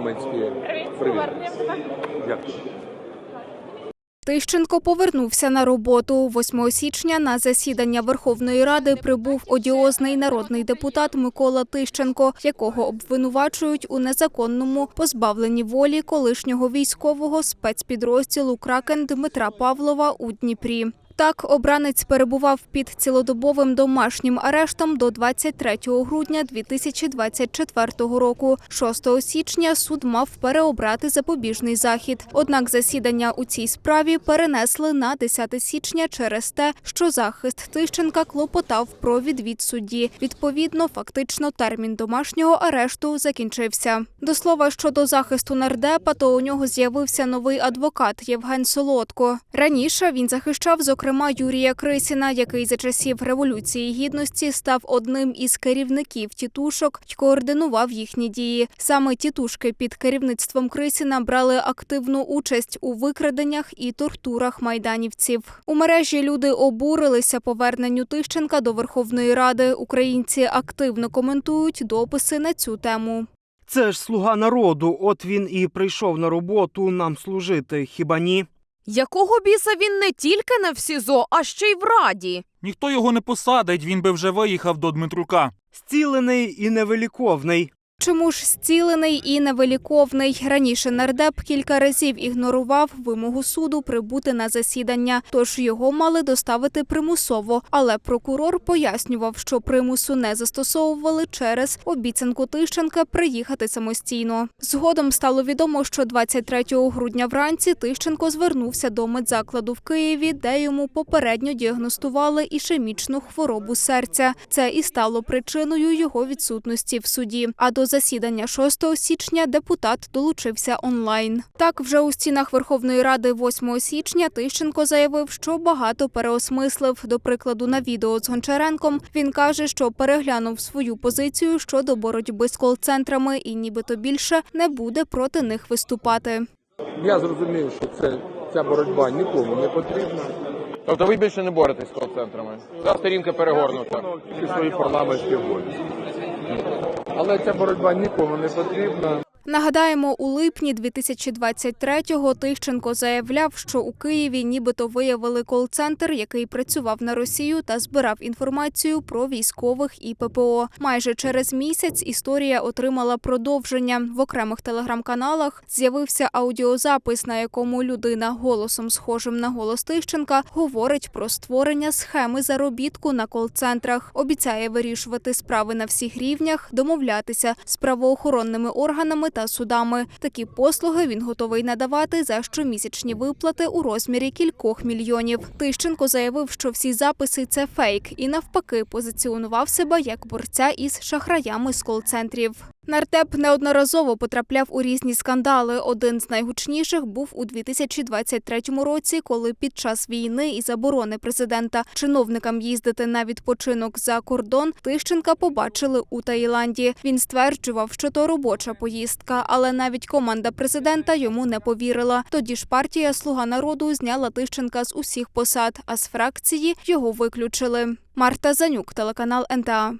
парламентські. Привіт. Дякую. Тищенко повернувся на роботу. 8 січня на засідання Верховної Ради прибув одіозний народний депутат Микола Тищенко, якого обвинувачують у незаконному позбавленні волі колишнього військового спецпідрозділу Кракен Дмитра Павлова у Дніпрі. Так, обранець перебував під цілодобовим домашнім арештом до 23 грудня 2024 року. 6 січня суд мав переобрати запобіжний захід. Однак засідання у цій справі перенесли на 10 січня через те, що захист Тищенка клопотав про відвід судді. Відповідно, фактично термін домашнього арешту закінчився. До слова щодо захисту нардепа, то у нього з'явився новий адвокат Євген Солодко. Раніше він захищав, зокрема, Юрія Крисіна, який за часів революції гідності став одним із керівників тітушок й координував їхні дії. Саме тітушки під керівництвом Крисіна брали активну участь у викраденнях і тортурах майданівців. У мережі люди обурилися поверненню Тищенка до Верховної Ради. Українці активно коментують дописи на цю тему. Це ж слуга народу. От він і прийшов на роботу нам служити. Хіба ні? Якого біса він не тільки не в СІЗО, а ще й в Раді? Ніхто його не посадить, він би вже виїхав до Дмитрука. Зцілений і невеликовний. Чому ж зцілений і невиліковний? Раніше нардеп кілька разів ігнорував вимогу суду прибути на засідання, тож його мали доставити примусово. Але прокурор пояснював, що примусу не застосовували через обіцянку Тищенка приїхати самостійно. Згодом стало відомо, що 23 грудня вранці Тищенко звернувся до медзакладу в Києві, де йому попередньо діагностували ішемічну хворобу серця. Це і стало причиною його відсутності в суді. А до засідання 6 січня депутат долучився онлайн. Так, вже у стінах Верховної Ради 8 січня Тищенко заявив, що багато переосмислив. До прикладу, на відео з Гончаренком він каже, що переглянув свою позицію щодо боротьби з кол-центрами і нібито більше не буде проти них виступати. Я зрозумів, що це, ця боротьба нікому не потрібна. Тобто ви більше не боретесь з кол-центрами? Ця сторінка перегорнута. Свої парламентські обов'язки. Але ця боротьба нікому не потрібна. Нагадаємо, у липні 2023-го Тищенко заявляв, що у Києві нібито виявили кол-центр, який працював на Росію та збирав інформацію про військових і ППО. Майже через місяць історія отримала продовження. В окремих телеграм-каналах з'явився аудіозапис, на якому людина голосом схожим на голос Тищенка говорить про створення схеми заробітку на кол-центрах. Обіцяє вирішувати справи на всіх рівнях, домовлятися з правоохоронними органами та судами. Такі послуги він готовий надавати за щомісячні виплати у розмірі кількох мільйонів. Тищенко заявив, що всі записи це фейк, і навпаки позиціонував себе як борця із шахраями з кол-центрів. Нартеп неодноразово потрапляв у різні скандали. Один з найгучніших був у 2023 році, коли під час війни і заборони президента чиновникам їздити на відпочинок за кордон Тищенка побачили у Таїланді. Він стверджував, що то робоча поїздка, але навіть команда президента йому не повірила. Тоді ж партія Слуга народу зняла Тищенка з усіх посад, а з фракції його виключили. Марта Занюк, телеканал НТА.